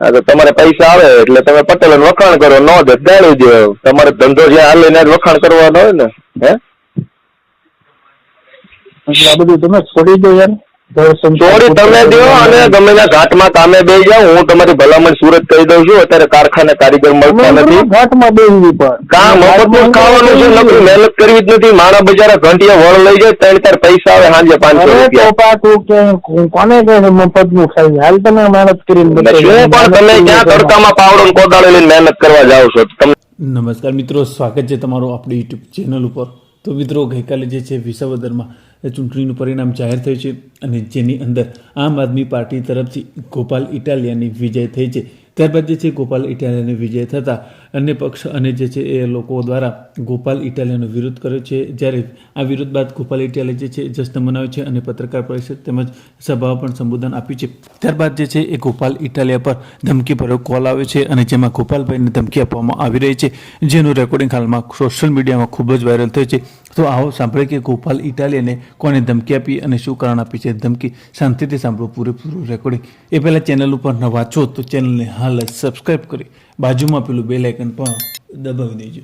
હા, તો તમારે પૈસા આવે એટલે તમે પટેલ વખાણ કરો, ન દે દાડું દો. તમારે ધંધો જ્યાં હાલે ને વખાણ કરવાનો હોય ને, હે? આ બધું તમે છોડી દો યાર. ચોરી તમે દો અને ગમે ના ઘાટમાં કામે બે જાઓ હું તમારી ભલામણ સુરત કહી દઉં છું. અત્યારે કારખાને કારીગર મળતા નથી. ઘાટમાં બેસી પણ. કા મફતનું ખાવાનું છે નકરી મહેનત કરવી જ નથી. મારા બજારા ઘંટિયા વળ લઈ જાય ત્રણ ચાર પૈસા આવે સાંજે પાંચસો રૂપિયા. પાછું કે કોને કહે મફતનું ખાઈ હાલ તમે મહેનત કરીને શું પણ તમે ક્યાં તડકામાં પાવડો ને કોદાળો લઈને મહેનત કરવા જાઓ છો? તમને નમસ્કાર મિત્રો સ્વાગત છે તમારું આપણી યુટ્યુબ ચેનલ ઉપર. તો મિત્રો ગઈકાલે જે છે વિસાવદરમાં ચૂંટણીનું પરિણામ જાહેર થયું છે અને જેની અંદર આમ આદમી પાર્ટી તરફથી ગોપાલ ઇટાલિયાની વિજય થઈ છે. ત્યારબાદ જે છે ગોપાલ ઇટાલિયાની વિજય થતાં અન્ય પક્ષ અને જે છે એ લોકો દ્વારા ગોપાલ ઇટાલિયાનો વિરોધ કર્યો છે. જ્યારે આ વિરોધ બાદ ગોપાલ ઇટાલિયા જે છે જશ્ન મનાવ્યો છે અને પત્રકાર પરિષદ તેમજ સભાઓ પણ સંબોધન આપ્યું છે. ત્યારબાદ જે છે એ ગોપાલ ઇટાલિયા પર ધમકીભર્યો કોલ આવ્યો છે અને જેમાં ગોપાલભાઈને ધમકી આપવામાં આવી રહી છે. જેનું રેકોર્ડિંગ હાલમાં સોશિયલ મીડિયામાં ખૂબ જ વાયરલ થયું છે. તો આવો સાંભળે કે ગોપાલ ઇટાલિયને કોને ધમકી આપી અને શું કારણ આપી છે? ધમકી શાંતિથી સાંભળો પૂરેપૂરું રેકોર્ડિંગ એ પહેલાં ચેનલ ઉપર નવા છો તો ચેનલને હાલ જ સબસ્ક્રાઈબ કરી. બાજુમાં પેલું બેલ આઇકન પણ દબાવી દેજો.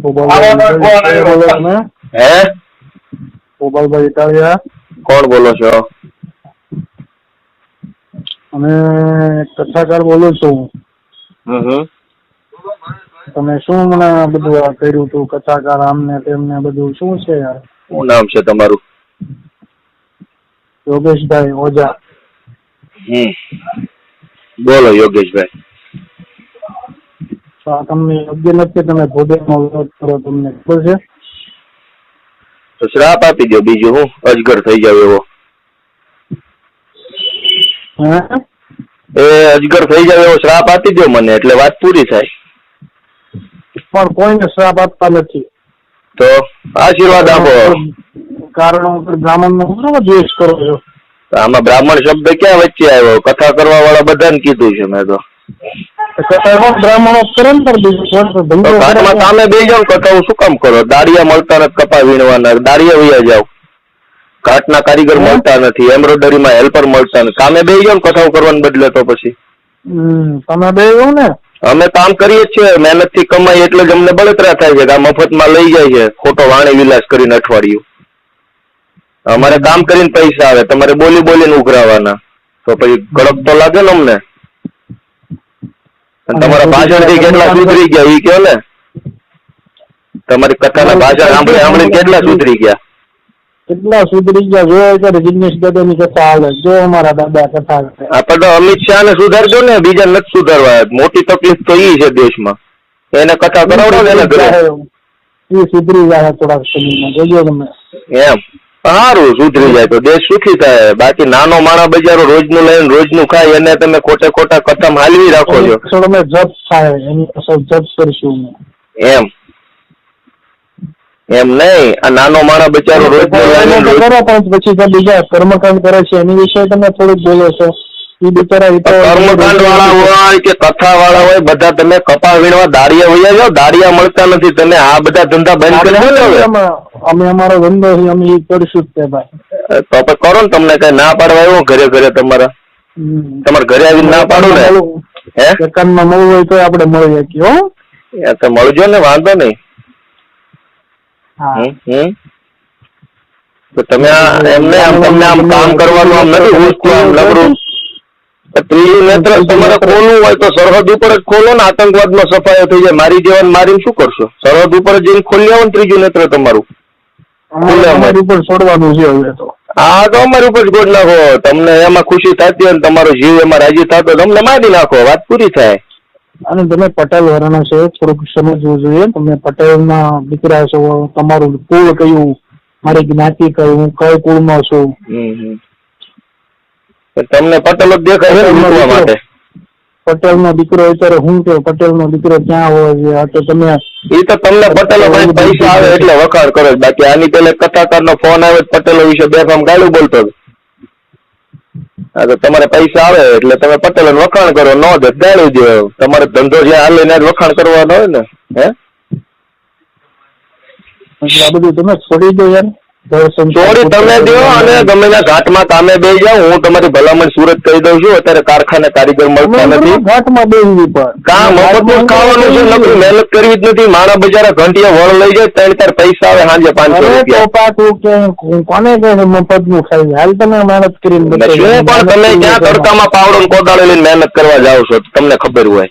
ગોપાલભાઈ ગોપાલભાઈ ઇટાલિયા. કોણ બોલો છો? અને કથાકાર બોલું છું હમ હમ. તમે શું મને બધું આ કર્યું હતું કથાકાર આમને તેમને બધું શું છે યાર? શું નામ છે તમારું? યોગેશભાઈ ઓઝા. હમ. બોલો યોગેશભાઈ. તો આ તમને યોગ્ય નથી તમે ભોજનનો વિરોધ કરો તમને ખબર છે? તો શ્રાપ આપી દો બીજું હું અજગર થઈ જાવ એવો. હે? એ અજગર થઈ જાવ એવો શ્રાપ આપી દો મને એટલે વાત પૂરી થાય. પણ કોઈને શ્રાપ આપતા નથી. તો આશીર્વાદ આપો. કારણ બ્રાહ્મણ નો બરાબર દ્વેષ કરો છો. આમાં બ્રાહ્મણ શબ્દ ક્યાં વચ્ચે આવ્યો? કથા કરવા વાળા બધાને કીધું છે મેં તો. તો કથામાં બ્રાહ્મણો કરે ને પણ બીજું કોણ છે? તો ધંધો ઘાટમાં કરે. સામે બે જાવ કથાઓ શું કામ કરો? દાળિયા મળતા નથી કપા વીણવાના. દાળિયા વૈયા જાવ ઘાટના કારીગર મળતા નથી. એમ્બ્રોઇડરીમાં હેલ્પર મળતા નથી. કામે બે જાવ કથાઓ કરવાને બદલે તો પછી. તમે બે ને. અમે કામ કરીએ જ છીએ મહેનતથી કમાઈ એટલે જ અમને બળતરા થાય છે કે આ મફતમાં લઈ જાય છે. ખોટો વાણી વિલાસ કરીને અઠવાડિયું. અમારે કામ કરીને પૈસા આવે તમારે બોલી બોલીને ઉઘરાવાના. તો પછી કડક તો લાગે ને અમને. તમારા તમારા ભાષણથી કેટલા સુધરી ગયા એ કયો ને? તમારી કથાના ભાષણ સાંભળી સાંભળી કેટલા સુધરી ગયા? કેટલા સુધરી ગયા? જો અત્યારે જિગ્નેશની કથા હાલે? જો અમારા દાદા કથા. આપણે અમિત શાહ ને સુધારજો ને બીજા નથી સુધારવા. મોટી તકલીફ તો છે દેશમાં. એને કથા કરાવડો ને એને ઘરે. એ સુધરી જાય થોડાક સમયમાં. જોજો તમે. એમ. સારું સુધરી જાય તો દેશ સુખી થાય. બાકી નાનો માણા બજારો રોજનું લઈને રોજનું ખાય એને તમે ખોટે ખોટા કથમ હાલવી રાખો છો. પાછળ જપ થાય. એની જપ કરીશું એમ. એમ નહીં. આ નાનો માણસ બચારો રોજ- કરો પણ પછી તો બીજા કર્મકાંડ કરે છે. એની વિશે તમે થોડુંક બોલો છો. એ બિચારા કર્મકાંડ વાળા હોય કે કથા વાળા હોય બધા તમે કપા વીણવા દાડિયા વૈયા જાઓ દાડિયા મળતા નથી. તમે આ બધા ધંધા બંધ કરી દો અમે અમે અમારો ધંધો અમે એ કરશું તે ભાઈ. તો કરો ને તમને કઈ ના પાડવા આવ્યો ઘરે ઘરે તમારા. તમારે ઘરે આવીને ના પાડું ને? હે મળવું હોય તો આપણે મળી શકીએ હો. મળજો ને વાંધો નહીં. તો તમે એમને આમ તમને આમ કામ કરવાનું આમ નથી ઉઠતું આમ નબળું. ત્રીજું નેત્ર તમારે ખોલવું હોય તો સરહદ ઉપર જ ખોલો ને આતંકવાદમાં સફાયો થઈ જાય. મારી જેવાને મારીને શું કરશો? સરહદ ઉપર જઈને ખોલી આવો ને ત્રીજું નેત્ર તમારું. અમારી ઉપર છોડવાનું છે હવે તો. આ તો અમારી ઉપર જ ગોળ નાખો તમને એમાં ખુશી થતી હોય તમારો જીવ એમાં રાજી થતો તમને મારી નાખો. વાત પૂરી થાય. અને તમે પટેલ વર્ણ છે થોડુંક સમજવું જોઈએ. તમે પટેલના દીકરા છો તમારું કુળ કયું? મારી જ્ઞાતિ કઈ હું કઈ કુળનો છું? તમને પટેલ જ દેખાય પટેલ ને દીકરો. અત્યારે હું કે પટેલનો દીકરો ક્યાં હોય છે? તો તમે એ તો તમને પટેલો પૈસા આવે એટલે વખાણ કરો બાકી આની પેલે કથાકાર નો ફોન આવે પટેલો વિશે બે કામ ગાળું બોલતો હતો. હા, તો તમારે પૈસા આવે એટલે તમે પટેલ વખાણ કરો, ન દે, ગાળું તમારે ધંધો જ્યાં હાલે ને વખાણ કરવાનો હોય ને, હે? આ બધું તમે છોડી દો યાર. ચોરી તમે દો અને ગમે ના ઘાટમાં કામે બે જાઓ. હું તમારી ભલામણ સુરત કહી દઉં છું. અત્યારે કારખાને કારીગર મળતા નથી. ઘાટમાં બેસવી પણ. કા મફતનું ખાવાનું છે? નકરી મહેનત કરવી જ નથી. મારા બજારા ઘંટિયા વળ લઈ જાય ત્રણ ચાર પૈસા આવે સાંજે પાંચસો રૂપિયા. કોને કહે મફતનું ખાઈ હાલ તમે મહેનત કરીને શું પણ તમે ક્યાં તડકામાં પાવડો કોદાળો લઈને મહેનત કરવા જાઓ છો? તમને ખબર હોય.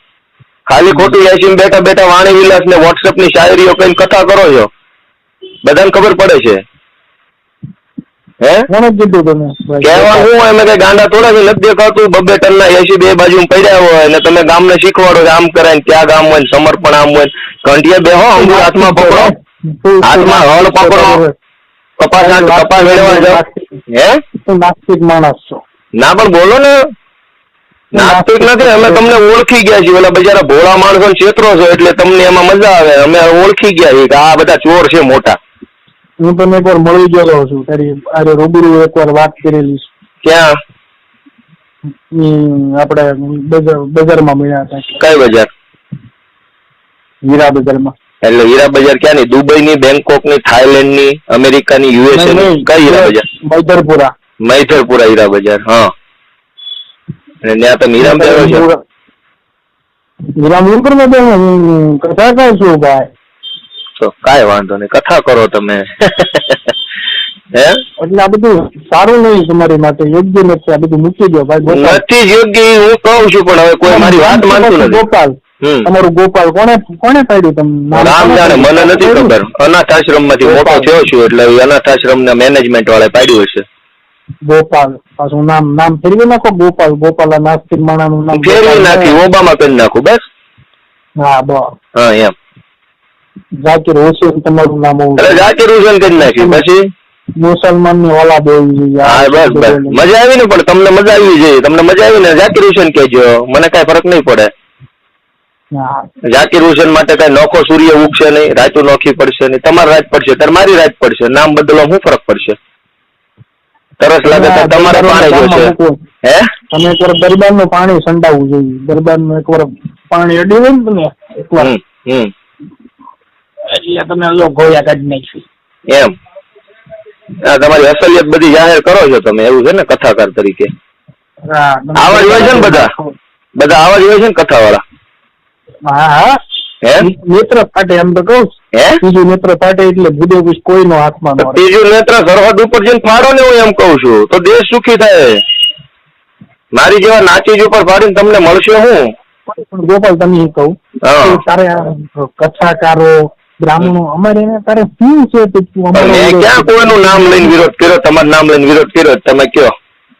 ખાલી ખોટી એસી બેઠા બેઠા વાણી વિલાસ ને વોટ્સએપની શાયરીઓ કઈ કથા કરો છો? બધાને ખબર પડે છે. કોને કીધું તમે ગાંડા થોડા છે નથી દેખાતું. બબે ટન ના એસી બે બાજુ પડ્યા હોય અને તમે ગામને શીખવાડો આમ કરાય ને ત્યાં ગામ હોય સમર્પણ આમ હોય ઘંટીએ બે હો હાથમાં પકડો. હાથમાં હળ પકડો. કપાસ કપાસ જાઓ. હે? નાસ્તિક માણસ છો. ના પણ બોલો ને. નાસ્તિક નથી અમે તમને ઓળખી ગયા છીએ. ઓલા બજારા ભોળા માણસો ક્ષેત્રો છો એટલે તમને એમાં મજા આવે. અમે ઓળખી ગયા છીએ કે આ બધા ચોર છે મોટા. હું તને એકવાર મળી ગયેલો છું. તારી આજે રૂબરૂ એકવાર વાત કરેલી છે. ક્યાં? આપણે બજાર બજારમાં મળ્યા હતા. કઈ બજાર? હીરા બજારમાં. એટલે હીરા બજાર ક્યાંની? દુબઈ ની બેંકોકની થાઈલેન્ડની અમેરિકા ની યુએસએ ની કઈ હીરા બજાર? મૈધરપુરા મૈધરપુરા હીરા બજાર હા. અને ત્યાં તમે હીરા બજાર હીરા મુલપુરમાં કથા કહું છું ભાઈ? તો કાંઈ વાંધો નહીં. કથા કરો તમે. હે? એટલે આ બધું સારું નહીં તમારી માટે. યોગ્ય નથી. આ બધું મૂકી દો ભાઈ નથી યોગ્ય હું કહું છું પણ હવે કોઈ મારી વાત માનતું નથી. ગોપાલ. તમારું ગોપાલ કોને કોને પાડ્યું તમને? રામ જાણે મને નથી ખબર. અનાથ આશ્રમમાંથી મોટો થયો છું એટલે અનાથ આશ્રમ ના મેનેજમેન્ટ વાળા પાડ્યું હશે. ગોપાલ. પાછું નામ નામ ફેરવી નાખો. ગોપાલ. ગોપાલ નાસ્તિક માણા નું નામ ફેરવી નાખી ઓબામા કરી નાખું બસ? હા બસ. હા એમ. જાકીર હુસેન તમારું નામ હોવું એટલે હુસેન કરી નાખ્યું પછી? મુસલમાનની ઓલા હોવી જોઈએ હા બસ બસ. મજા આવી ને પણ તમને મજા આવી જોઈએ તમને મજા આવી ને જાકીર હુસેન કહેજો. મને કઈ ફરક નહીં પડે. હા. જાકીર હુસેન માટે કઈ નોખો સૂર્ય ઉગશે નહીં રાતું નોખી પડશે નહીં. તમારે રાત પડશે ત્યારે મારી રાત પડશે. નામ બદલવા શું ફરક પડશે? તરસ લાગે તો તમારે પાણી જોશે. હે? તમે એકવાર દરબારનું પાણી સંડાવવું જોઈએ. દરબારનું એકવાર પાણી અડી હોય ને તમે એકવાર. હમ. એટલે તમે લો ગોયા કાઢી નાખી એમ? તમારી અસલિયત બધી જાહેર કરો છો તમે એવું છે ને કથાકાર તરીકે? આવા જ હોય છે ને બધા? બધા આવા જ હોય છે ને કથા વાળા હા. હા? નેત્ર ફાટે એમ તો કહું. બીજું નેત્ર ફાટે એટલે ભૂદે કોઈ કોઈનો હાથમાં બીજું. ત્રીજું નેત્ર સરહદ ઉપર જઈને ફાડો ને હું એમ કઉ છું. તો દેશ સુખી થાય. મારી જેવા નાચીજ ઉપર ફાડીને તમને મળશે હું? પણ ગોપાલ તમે કહું. તારે કથાકારો બ્રાહ્મણો. અમારે એને તારે શું છે તું અમારો ક્યાં કોઈનું નામ લઈને વિરોધ કર્યો? તમારું નામ લઈને વિરોધ કર્યો તમે કયો?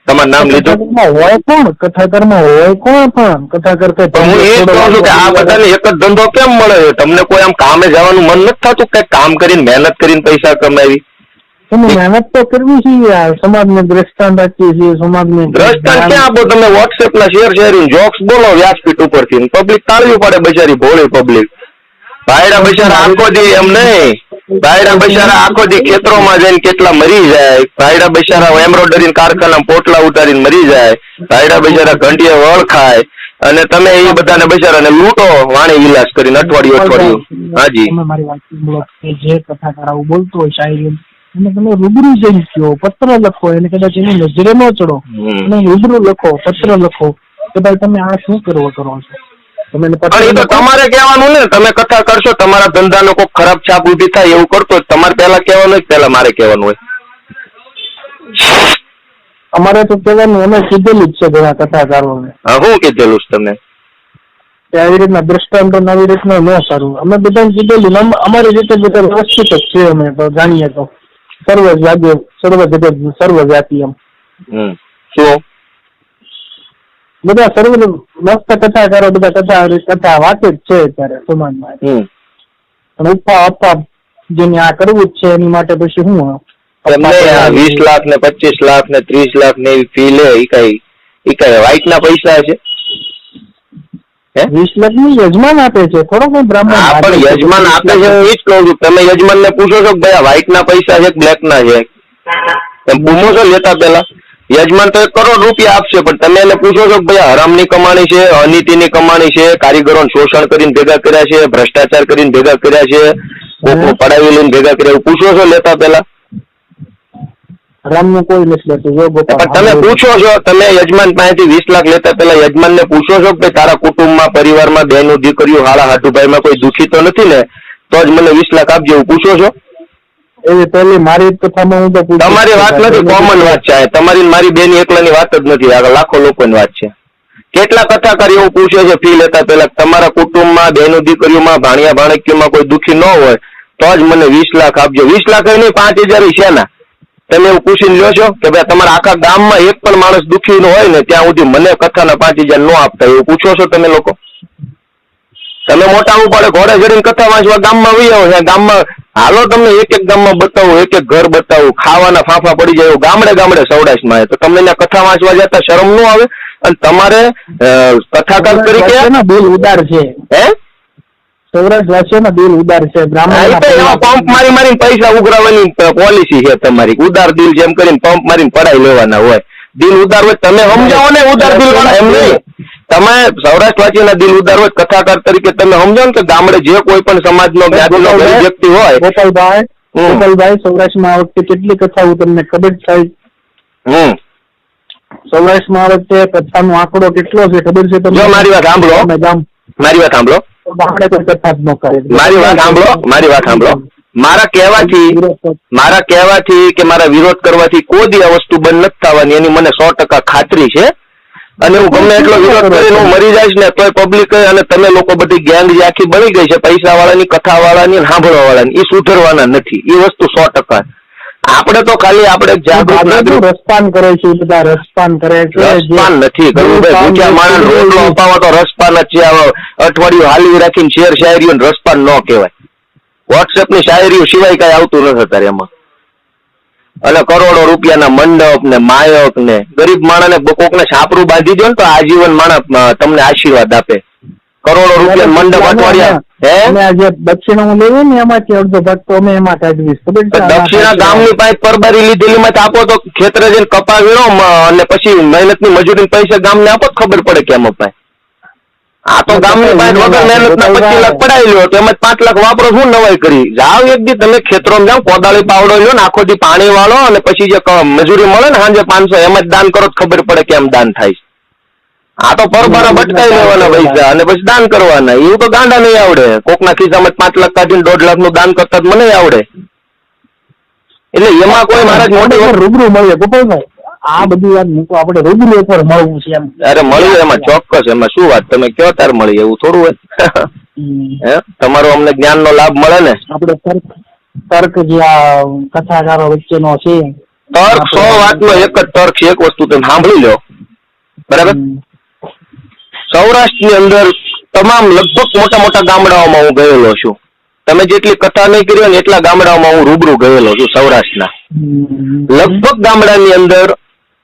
તમારું નામ લીધું? હોય કોણ? કથાકારમાં હોય કોણ પણ? કથાકાર તો હું એ કહું છું કે આ બધાને એક જ ધંધો કેમ મળે છે? તમને કોઈ આમ કામે જવાનું મન નથી થતું? કે કામ કરીને મહેનત કરીને પૈસા કમાવી? તમે મહેનત તો કરવી છે યાર સમાજને દ્રષ્ટાંત આપીએ છીએ સમાજને દ્રષ્ટાંત ક્યાં આપો? તમે વોટ્સએપ ના શેર શેરિંગ જોક્સ બોલો વ્યાસપીઠ ઉપરથી. પબ્લિક તાળવી પડે બચારી ભોળી પબ્લિક ભાયડા બિચારા આખો દી એમ નહીં. ભાયડા બિચારા આખો દી ખેતરોમાં જઈને કેટલા મરી જાય. ભાયડા બચારા એમ્બ્રોઇડરી કારખાના પોટલા ઉતારીને મરી જાય. ભાયડા બિચારા ઘંટીએ વળ ખાય. અને તમે એ બધાને બિચારાને લૂંટો વાણી વિલાસ કરીને અઠવાડિયું અઠવાડિયું. હાજી. મારી વાત જે કથાકાર બોલતો હોય શાયરી અને તમે રૂબરૂ જઈને કહો પત્ર લખો એને કદાચ એની નજરે ન ચડો. અને રૂબરૂ લખો પત્ર લખો કે ભાઈ તમે આ શું કરવા કરો છો? તમારે કહેવાનું ને તમે કથા કરશો તમારા ધંધાનો કોઈ ખરાબ છાપ ઊભી થાય એવું કરતો તમારે પહેલા કહેવાનું હોય પહેલા મારે કહેવાનું હોય. અમારે તો કહેવાનું અમે કીધેલું જ છે ઘણા કથાકારોને. હા કીધેલું છે તમે આવી રીતના દ્રષ્ટાંતો આવી રીતના ન સારું. અમે બધાને કીધેલું અમારી રીતે બધા વ્યવસ્થિત જ છે અમે તો જાણીએ તો. સર્વ જાગે સર્વ જગત સર્વ જાતિ એમ. હમ. શું? બધા સર્વ મસ્ત કથાકારો બધા કથા કથા વાંચે જ છે અત્યારે સમાજમાં. પણ ઉપા અપા જેને આ કરવું જ છે એની માટે પછી હું વીસ લાખ ને પચીસ લાખ ને ત્રીસ લાખ ને એવી ફી લે ઈ કઈ ઈ કઈ વાઇટ ના પૈસા છે વીસ લાખની યજમાન આપે છે થોડો કોઈ બ્રાહ્મણ પણ યજમાન આપે છે હું ઈ જ કહું છું તમે યજમાન ને પૂછો છો કે ભાઈ વ્હાઈટ ના પૈસા છે બ્લેક ના છે? પૂછો છો લેતા પેલા યજમાન તો એક કરોડ રૂપિયા આપશે પણ તમે એને પૂછો છો કે ભાઈ હરામની કમાણી છે અનીતિની કમાણી છે કારીગરોને શોષણ કરીને ભેગા કર્યા છે ભ્રષ્ટાચાર કરીને ભેગા કર્યા છે કોકનું પડાવી લઈને ભેગા કર્યા એવું પૂછો છો લેતા પેલા રામનું કોઈ નથી લેતું જો પણ તમે પૂછો છો તમે યજમાન પાસેથી વીસ લાખ લેતા પેલા યજમાનને પૂછો છો કે તારા કુટુંબમાં પરિવારમાં બહેનો દીકરીઓ હાળા હાટુભાઈમાં કોઈ દુખી તો નથી ને? તો જ મને વીસ લાખ આપજો એવું પૂછો છો? એવી પેલી મારી કથામાં હું તો તમારી વાત નથી કોમન વાત છે. તમારી મારી બેની એકલાની વાત જ નથી. આગળ લાખો લોકોની વાત છે. કેટલા કથાકાર એવું પૂછે છે ફી લેતા પેલા તમારા કુટુંબમાં બહેનો દીકરીઓમાં ભાણિયા ભાણકીઓમાં કોઈ દુખી ન હોય તો જ મને વીસ લાખ આપજો. વીસ લાખ નહીં પાંચ હજાર ય છે ના તમે એવું પૂછીને લ્યો છો કે ભાઈ તમારા આખા ગામમાં એક પણ માણસ દુખી ન હોય ને ત્યાં સુધી મને કથાના પાંચ હજાર ન આપતા એવું પૂછો છો તમે લોકો? તમે મોટા પડે ઘોડે ચડીને કથા વાંચવા ગામમાં વહી આવો ગામમાં હાલો તમને એક એક ગામમાં બતાવું એક એક ઘર બતાવું ખાવાના ફાંફા પડી જાય એવું ગામડે ગામડે સૌરાષ્ટ્રમાં તો તમને ત્યાં કથા વાંચવા જતા શરમ ન આવે? અને તમારે કથાકાર તરીકે વાંચવાના ઉદાર છે. હે? સૌરાષ્ટ્ર વાસીઓના દિલ ઉદાર છે. બ્રાહ્મણ પંપ મારી મારીને પૈસા ઉઘરાવવાની પોલિસી છે તમારી. ઉદાર દિલ જેમ કરીને પંપ મારીને પડાઈ લેવાના હોય. દિલ ઉદાર હોય તમે સમજાવો ને ઉદાર દિલ વાળા એમ નહીં. તમે સૌરાષ્ટ્રવાસીના દિલ ઉદારો કથાકાર તરીકે તમે સમજો ને કે ગામડે જે કોઈ પણ સમાજનો જ્ઞાતિનો વ્યક્તિ હોય ગોપાલભાઈ ગોપાલભાઈ સૌરાષ્ટ્રમાં આ વખતે કેટલી હું તમને ખબર થાય હમ. સૌરાષ્ટ્રમાં આ વખતે કથાનો આંકડો કેટલો છે ખબર છે તમને? મારી વાત સાંભળો. મારી વાત સાંભળો. કથા મારી વાત સાંભળો મારી વાત સાંભળો. મારા કહેવાથી મારા કહેવાથી કે મારા વિરોધ કરવાથી કોઈ દી આ વસ્તુ બંધ નથી થવાની. એની મને સો ટકા ખાતરી છે. અને હું ગમે એટલો વિરોધ કરીને હું મરી જઈશ ને તોય પબ્લિક અને તમે લોકો બધી ગેંગ જે આખી બની ગઈ છે પૈસા વાળાની કથા વાળાની સાંભળવા વાળાની એ સુધરવાના નથી. એ વસ્તુ સો ટકા. આપણે તો ખાલી આપણે રસપાન કરે છે બધા? રસપાન કરે છે રસપાન નથી કરવું. ભાઈ ભૂખ્યા માણસ રોટલો અપાવો તો રસપાન જ છે. અઠવાડિયું હાલવી રાખીને શેર શાયરીઓ રસપાન ન કહેવાય. વોટ્સએપની શાયરીઓ સિવાય કઈ આવતું નથી અત્યારે એમાં. અને કરોડો રૂપિયાના મંડપ ને માયક ને ગરીબ માણસને કોકને છાપરું બાંધી દો ને તો આજીવન માણસ તમને આશીર્વાદ આપે. કરોડો રૂપિયા મંડપ અઠવાડિયા હે? અમે દક્ષિણા હું લેવી ને એમાંથી અડધો ભાગ તો અમે એમાં કાઢવીશ દક્ષિણા ગામની પાસે પરબારી લીધેલી આપો તો ખેતરે જઈને કપા વીણો અને પછી મહેનતની મજૂરી પૈસા ગામને આપો તો ખબર પડે કેમ અપાય. આ તો ગામની બહાર વગર મહેનત ના પચીસ લાખ પડાવી લ્યો તેમજ પાંચ લાખ વાપરો શું નવાઈ કરી? જાઓ એક દી તમે ખેતરોમાં જાઓ કોદાળી પાવડો લ્યો ને આખો દી પાણી વાળો અને પછી જે મજૂરી મળે ને સાંજે પાંચસો એમ જ દાન કરો ખબર પડે કેમ દાન થાય આ તો પરબારા ભટકાઈ લેવાના પૈસા અને પછી દાન કરવાના. એવું તો ગાંડા નહીં આવડે. કોકના ખિસ્સામાં પાંચ લાખ કાઢીને દોઢ લાખનું દાન કરતા મને આવડે. એટલે એમાં કોઈ મારા મોટી રૂબરૂ મળીએ ગોપાલભાઈ આ બધી વાત મૂકો આપણે રૂબરૂ ઉપર મળવું છે એમ. અરે મળ્યું એમાં ચોક્કસ એમાં શું વાત? તમે કયો તાર મળી એવું થોડું હોય. તમારો અમને જ્ઞાન નો લાભ મળે ને? આપણે તર્ક તર્ક જે આ કથાકારો વચ્ચેનો છે. તર્ક સો વાતનો એક જ તર્ક છે એક વસ્તુ તમે સાંભળી લો. બરાબર. સૌરાષ્ટ્રની અંદર તમામ લગભગ મોટા મોટા ગામડાઓમાં હું ગયેલો છું. તમે જેટલી કથા નહીં કરી હોય એટલા ગામડાઓમાં હું રૂબરૂ ગયેલો છું સૌરાષ્ટ્રના. લગભગ ગામડાની અંદર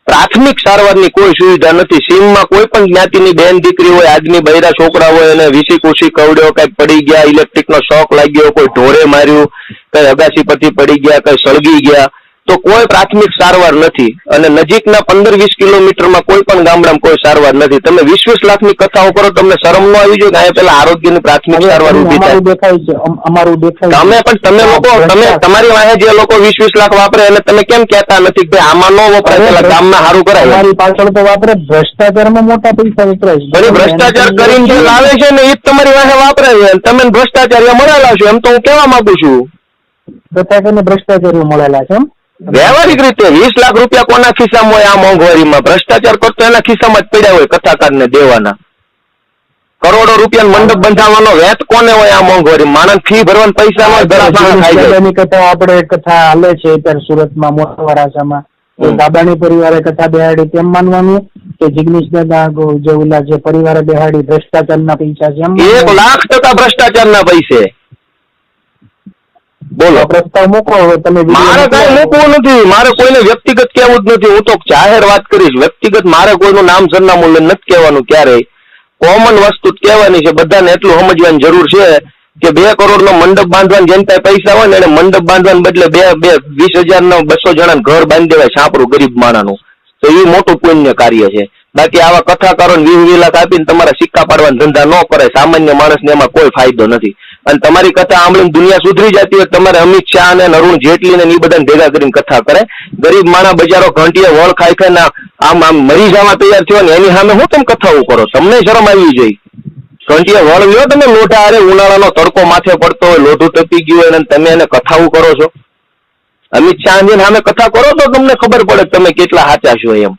પ્રાથમિક સારવારની કોઈ સુવિધા નથી. સીમમાં કોઈ પણ જ્ઞાતિની બેન દીકરી હોય, આજની બૈરા છોકરા હોય એને વીસી કુસી કવડ્યો કઈ પડી ગયા ઇલેક્ટ્રિક નો શોક લાગ્યો, કોઈ ઢોરે માર્યું, કઈ અગાસી પરથી પડી ગયા, કઈ સળગી ગયા તો કોઈ પ્રાથમિક સારવાર નથી. અને નજીકના પંદર વીસ કિલોમીટરમાં કોઈ પણ ગામડામાં કોઈ સારવાર નથી. તમે વીસ વીસ લાખની કથાઓ કરો તમને શરમ ન આવી જોઈએ કે અહીંયા પેલા આરોગ્યની પ્રાથમિક સારવાર ઊભી થાય. અમારું દેખાય છે. અમારું દેખાય તમે પણ તમે લોકો તમે તમારી વાહે જે લોકો વીસ વીસ લાખ વાપરે એને તમે કેમ કહેતા નથી કે આમાં ન વપરાય પેલા ગામમાં સારું કરાય અમારી પાછળ તો વાપરે ભ્રષ્ટાચારમાં મોટા પૈસા વપરાય છે. ભ્રષ્ટાચાર કરીને જે લાવે છે ને એ જ તમારી વાહે વાપરે છે તમે ભ્રષ્ટાચાર મળેલા છો એમ તો હું કહેવા માંગુ છું. ભ્રષ્ટાચાર મળેલા છે એમ. વ્યવહારિક રીતે વીસ લાખ રૂપિયા કોના ખિસ્સામાં હોય? આ મોંઘવારીમાં. ભ્રષ્ટાચાર કરતો એના ખિસ્સામાં જ પડ્યા હોય કથાકારને દેવાના. કરોડો રૂપિયા મંડપ બંધાવવાનો વેત કોને હોય આ મોંઘવારી માણસ ફી ભરવાના પૈસા નો દાદાની કથા આપણે કથા હાલે છે અત્યારે સુરતમાં મોટા વરાછામાં. દાદાની પરિવારે કથા બેહાડી તેમ માનવાનું કે જિગ્નેશ દાદા જે ઓલા જે પરિવારે બેહાડી ભ્રષ્ટાચારના પૈસા છે એક લાખ ટકા ભ્રષ્ટાચારના પૈસે. બોલો. પ્રસ્તાવ મૂકો હવે તમે મારે. કઈ મૂકવું નથી. મારે કોઈને વ્યક્તિગત કહેવું જ નથી. હું તો જાહેર વાત કરીશ. વ્યક્તિગત મારે કોઈનું નામ સરનામું લઈને નથી કહેવાનું ક્યારેય. કોમન વસ્તુ જ કહેવાની છે. બધાને એટલું સમજવાની જરૂર છે કે બે કરોડ નો મંડપ બાંધવાની જેમ પાસે પૈસા હોય ને એને મંડપ બાંધવાને બદલે બે બે વીસ હજાર નો બસો જણા ઘર બાંધી દેવાય છાપરું ગરીબ માણાનું તો એ મોટું પુણ્ય કાર્ય છે. બાકી આવા કથાકારો વીસ વીસ આપીને તમારા સિક્કા પાડવાના ધંધા ન કરે સામાન્ય માણસને એમાં કોઈ ફાયદો નથી. અને તમારી કથા આંબળીને દુનિયા સુધરી જતી હોય તમારે અમિત શાહ અને અરુણ જેટલી ને એ બધાને ભેગા કરીને કથા કરે. ગરીબ માણા બજારો ઘંટીએ વળ ખાઈ ખાઈને આમ આમ મરી જવા તૈયાર થયો ને એની સામે હું તમે કથાઓ કરો? તમને શરમ આવી જોઈએ ઘંટીએ વળ લ્યો તમે, લોઢા અરે ઉનાળાનો તડકો માથે પડતો હોય, લોઢું તપી ગયું હોય અને તમે એને કથાઓ કરો છો. અમિત શાહજી સામે કથા કરો તો તમને ખબર પડે તમે કેટલા સાચા છો એમ.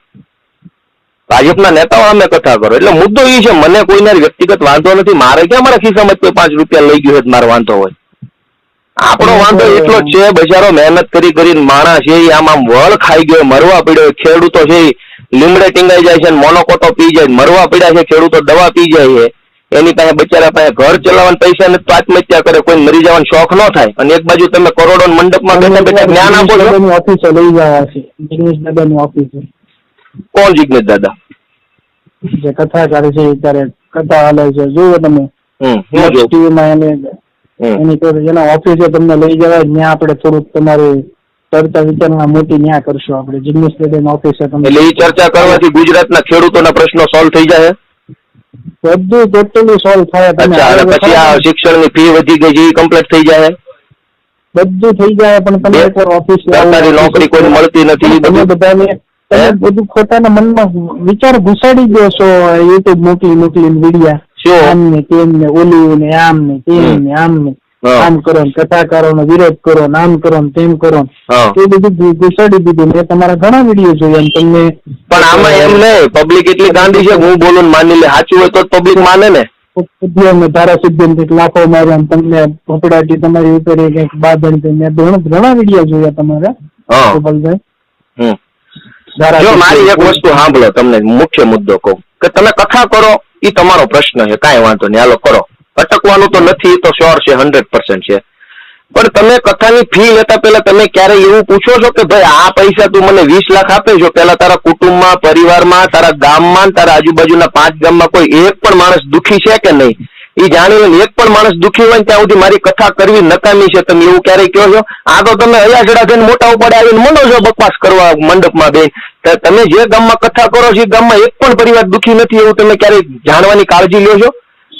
ભાજપના નેતાઓ સામે કથા કરો. એટલે મુદ્દો એ છે મને કોઈના વ્યક્તિગત વાંધો નથી. મારે ક્યાં મારા ખિસ્સામાં કોઈ પાંચ રૂપિયા લઈ ગયો હોય મારો વાંધો હોય. આપણો વાંધો એટલો જ છે બજારો મહેનત કરી કરીને માણસ છે એ આમ આમ વળ ખાઈ ગયો મરવા પડ્યો ખેડૂતો છે લીમડે ટીંગાઈ જાય છે મોનોકોટો પી જાય મરવા પડ્યા છે ખેડૂતો દવા પી જાય છે. એની પાસે બચારા પાસે ઘર ચલાવવાના પૈસા નથી તો આત્મહત્યા કરે કોઈ મરી જવાનો શોખ ન થાય. અને એક બાજુ તમે કરોડો મંડપમાં બેઠા બેઠા જ્ઞાન આપો છો. ઓફિસે લઈ ગયા છે. જિગ્નેશ દાદાની ઓફિસ કોણ જિગ્નેશ દાદા? જે કથાકાર છે ત્યારે કથા હાલે છે. જુઓ તમે. ટીવીમાં એને એની તો એના ઓફિસે તમને લઈ જવાય. ત્યાં આપણે થોડુંક તમારી ચર્ચા વિચારણા મોટી ન્યા કરશું આપણે. જિગ્નેશ દાદાની ઓફિસે તમે એટલે એ ચર્ચા કરવાથી ગુજરાતના ખેડૂતોના પ્રશ્નો સોલ્વ થઈ જાય. બધું ટોટલી સોલ્વ થાય. અચ્છા અને પછી આ શિક્ષણની ફી વધી ગઈ છે એ કમ્પ્લીટ થઈ જાય? બધું થઈ જાય પણ તમે એક એકવાર ઓફિસ સરકારી નોકરી કોઈ મળતી નથી તમે બધું? બધાને તમે? બધું ખોટાના મનમાં વિચાર ઘુસાડી દો છો યુટ્યુબ મોકલી મોકલીને વિડિયા શું? આમ ને તેમ ને ઓલું ને આમ ને તેમ ને આમ ને. આમ કરો ને કથાકારોનો વિરોધ કરો નામ કરો તેમ કરો એ બધું ઘુસાડી દીધું. મેં તમારા ઘણા વીડિયો જોયા ને તમને પણ આમાં એમ નહીં પબ્લિક એટલી ગાંધી છે હું બોલું માની લે સાચું હોય તો પબ્લિક માને ને. લાખો માર્યા તમને ફફડાટી તમારી ઉપર કંઈક બાદળ મેં ઘણા વીડિયો જોયા તમારા ગોપાલભાઈ. હમ. જો મારી એક વસ્તુ સાંભળો તમને મુખ્ય મુદ્દો કહું. કે તમે કથા કરો એ તમારો પ્રશ્ન છે કાંઈ વાંધો નહીં. હાલો કરો. અટકવાનું તો નથી તો શ્યોર છે હંડ્રેડ પર્સન્ટ છે. પણ તમે કથાની ફી લેતા પહેલા તમે ક્યારે એવું પૂછો છો કે ભાઈ, આ પૈસા તું મને વીસ લાખ આપે છો? પેલા તારા કુટુંબમાં, પરિવારમાં, તારા ગામમાં, તારા આજુબાજુના પાંચ ગામમાં કોઈ એક પણ માણસ દુખી છે કે નહીં? એ જાણીને એક પણ માણસ દુખી હોય ત્યાં સુધી મારી કથા કરવી નકામી છે. તમે એવું ક્યારેય કહો છો? આ તો તમે અયાજડા થઈને મોટા ઉપર આવીને મંડો છો બકવાસ કરવા મંડપમાં બેન. તમે જે ગામમાં કથા કરો છો, એ ગામમાં એક પણ પરિવાર દુખી નથી એવું તમે ક્યારેય જાણવાની કાળજી લ્યો છો?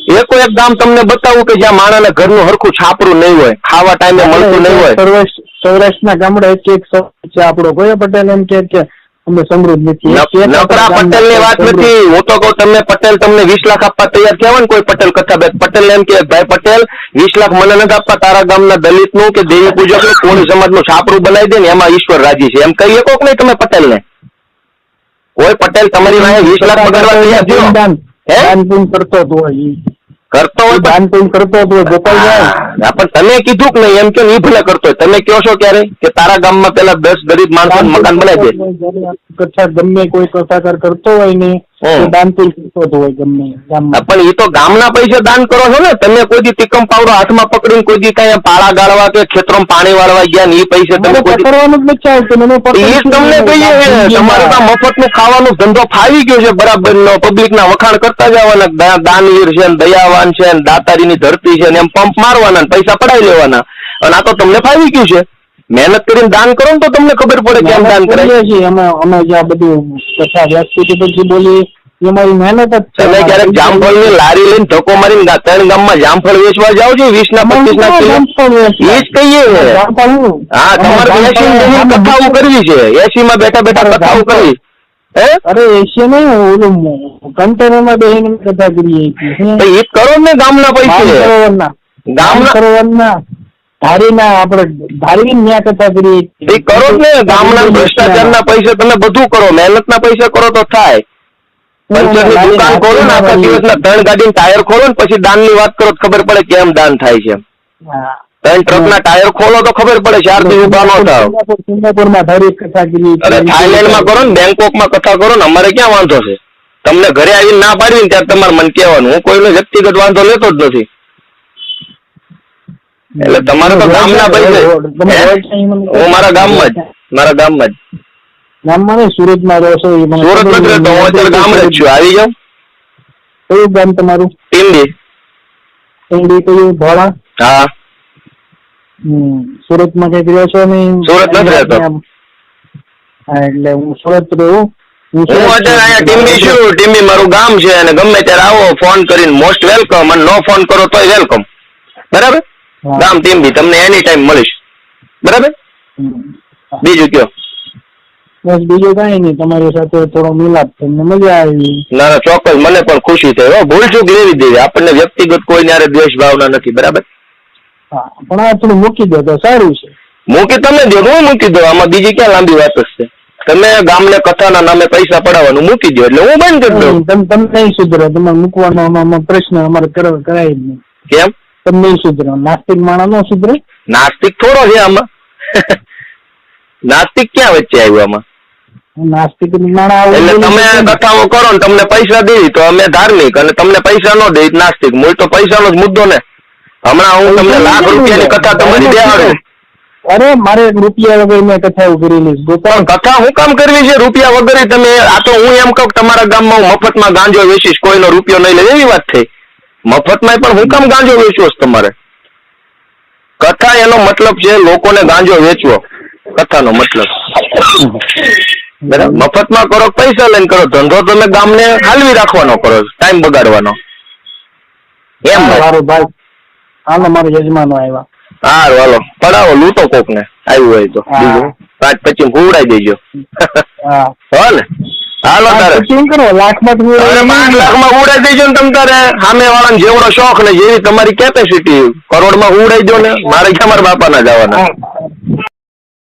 એકો એક ગામ તમને બતાવું કે જ્યાં માણાના ઘરનું હરખું છાપરું નહીં હોય ખાવા ટાઈમે મળતું નહીં હોય. સૌરાષ્ટ્ર સૌરાષ્ટ્રના ગામડા એક એક સૌરાષ્ટ્ર છે આપણો કોઈ પટેલ એમ કે કે અમે સમૃદ્ધ નથી. એક એક નકરા આપણા પટેલની વાત ગામમાં નથી. હું તો કહું તમને પટેલ તમને વીસ લાખ આપવા તૈયાર થયા હોય ને કોઈ પટેલ કથા બે. પટેલ એમ કે ભાઈ પટેલ વીસ લાખ મને નથી આપવા તારા ગામના દલિતનું કે દેવી પૂજકનું કોણી સમાજનું છાપરું બનાવી દે ને એમાં ઈશ્વર રાજી છે. એમ કહી શકો કે નહીં તમે પટેલ ને કોઈ પટેલ તમારી વાંહે વીસ લાખ પગારવા તૈયાર થયો? દાન હે? દાન પુણ્ય કરતો હતો ઈ. કરતો હોય દાન પુણ્ય કરતો હતો ગોપાલભાઈ હા, પણ તમે કીધું કે નહીં એમ કે નહીં ભલે કરતો હોય. તમે કહો છો ક્યારે? કે તારા ગામમાં પેલા દસ ગરીબ માણસો મકાન બનાવી દે. ગમે કોઈ કથાકાર કરતો હોય ને કરતો હોય ગમે પણ એ તો ગામના પૈસે દાન કરો છો ને તમે કોઈ દી ટીકમ પાવડો હાથમાં પકડીને કોઈ દી કઈ પાળા ગાળવા કે ખેતરોમાં પાણી વાળવા ગયા ને એ પૈસે તમે દી જ નથી આવતું મને એ તમને કહીએ તમારે તો મફતનું ખાવાનું ધંધો ફાવી ગયો છે બરાબર નો પબ્લિક ના વખાણ કરતા જવાના દાનવીર છે ને દયાવાન છે ને દાતારીની ધરતી છે ને એમ પંપ મારવાના પૈસા પડાઈ લેવાના. અને આ તો તમને ફાવી ગયું છે. મહેનત કરીને દાન કરો ને તો તમને ખબર પડે કેમ દાન કરાય. છે અમે અમે જે આ બધું કથા વ્યક્તિ પછી બોલી એ મારી મહેનત જ છે. તમે ક્યારેક જામફળની લારી લઈને ધક્કો મારીને ત્રણ ગામમાં જામફળ વેચવા જાવ છો વીસ ના પચીસ ના કિલો? એ જ કહીએ હા? તમારે એસી ની કથાઓ કરવી છે. એસી માં બેઠા બેઠા કથાઓ કરવી. અરે એસી નહીં ઓલું કન્ટેનરમાં બેસીને કથા કરીએ છીએ. એ જ કરો ને ગામના પૈસે. ગામના ધારીના આપણે ધારી ન્યાય કથા કરીએ એ કરો ને ગામના ભ્રષ્ટાચારના પૈસે તમે બધું કરો મહેનતના પૈસે કરો તો થાય. પંચરની દુકાન ખોલો ને આખા દિવસના ત્રણ ગાડીના ટાયર ખોલો ને પછી દાનની વાત કરો તો ખબર પડે કેમ દાન થાય છે. ત્રણ ત્રણ ટ્રકના ટાયર ખોલો તો ખબર પડે ચાર દિવસ ઊભા નો થાવ. સિંગાપુર- સિંગાપુરમાં ધારી કથા કરી. અરે થાઈલેન્ડમાં કરો ને બેંકોકમાં કથા કરો ને અમારે ક્યાં વાંધો છે? તમને ઘરે આવીને ના પાડી ને ત્યારે તમારે મન કહેવાનું. હું કોઈનો વ્યક્તિગત વાંધો લેતો જ નથી. એટલે તમારે તો ગામના પૈસે તમે હે? મારા ગામમાં જ મારા ગામમાં જ. ગામમાં નહીં સુરતમાં રહો છો સુરત નથી રહેતો હું અત્યારે ગામ જ છું. આવી જાઉં? કયું ગામ તમારું? ટીંડી ઈંડી કયું? ભોળા? હા. સુરતમાં કંઈક રહ્યો છો નહીં? સુરત નથી રહેતો. એટલે હું સુરત રહું. હું અત્યારે અહીંયા ટીમ્બી છું. ટીમ્બી મારું ગામ છે અને ગમે ત્યારે આવો ફોન કરીને મોસ્ટ વેલકમ અને નો ફોન કરો તોય વેલકમ. બરાબર. ગામ ટીમ્બી તમને એની ટાઈમ મળીશ. બરાબર? બીજું કયો? બસ બીજું કઈ નહીં તમારી સાથે થોડો મિલાપ તમને મજા આવી. ના ના ચોક્કસ મને પણ ખુશી થઈ. હો ભૂલ ચૂક લેવી દેવી. આપણને વ્યક્તિગત કોઈ યારે દ્વેષ ભાવના નથી બરાબર? પણ આ થોડું મૂકી દો તો સારું છે. મૂકી તમે દો હું મૂકી દો આમાં બીજી ક્યાં લાંબી વાત છે? તમે ગામને કથાના નામે પૈસા પડાવવાનું મૂકી દો એટલે હું બંધ કરી દઉં. તમે નહીં સુધરો. તમારે મૂકવાનો પ્રશ્ન અમારે કરવા કરાય જ નહીં. કેમ? તમે નહીં સુધરો. નાસ્તિક માણસ નો સુધરે? નાસ્તિક થોડો છે આમાં. નાસ્તિક ક્યાં વચ્ચે આવ્યું આમાં? નાસ્તિક એટલે તમે કથાઓ કરો ને તમને પૈસા દેવી તો અમે ધાર્મિક અને તમને પૈસા ન દે નાસ્તિક. મૂળ તો પૈસાનો જ મુદ્દો ને. હમણાં હું તમને લાખ રૂપિયાની કથા તમારી દેવાડું અરે મારે રૂપિયા વગર મેં કથા કરી છે. પણ કથા હું કામ કરવી છે? રૂપિયા વગર તમે આ તો હું એમ કહું તમારા ગામમાં હું મફતમાં ગાંજો વેચીશ કોઈનો રૂપિયો નહીં લે. એવી વાત થઈ. મફતમાં પણ હું કામ ગાંજો વેચવો તમારે. કથા એનો મતલબ છે લોકોને ગાંજો વેચવો. કથાનો મતલબ. બરાબર? મફતમાં કરો પૈસા લઈને કરો. ધંધો તમે ગામને હાલવી રાખવાનો કરો ટાઈમ બગાડવાનો. એમ મારો ભાઈ હાલો મારો યજમાનો આવ્યા. હારું હાલો. પડાવો લૂટો કોક ને આવ્યું હોય તો. બીજું? પાંચ પચીસ હુવડાઈ દેજો. હા. હો ને? હાલો તારે. એમ કરો લાખમાં પાંચ લાખમાં ઉડાઈ દેજો ને તમ તારે. સામે વાળાને જેવડો શોખ ને જેવી તમારી કેપેસિટી કરોડમાં ઉડાઈ દો ને મારે ક્યાં મારા બાપાના જવાના?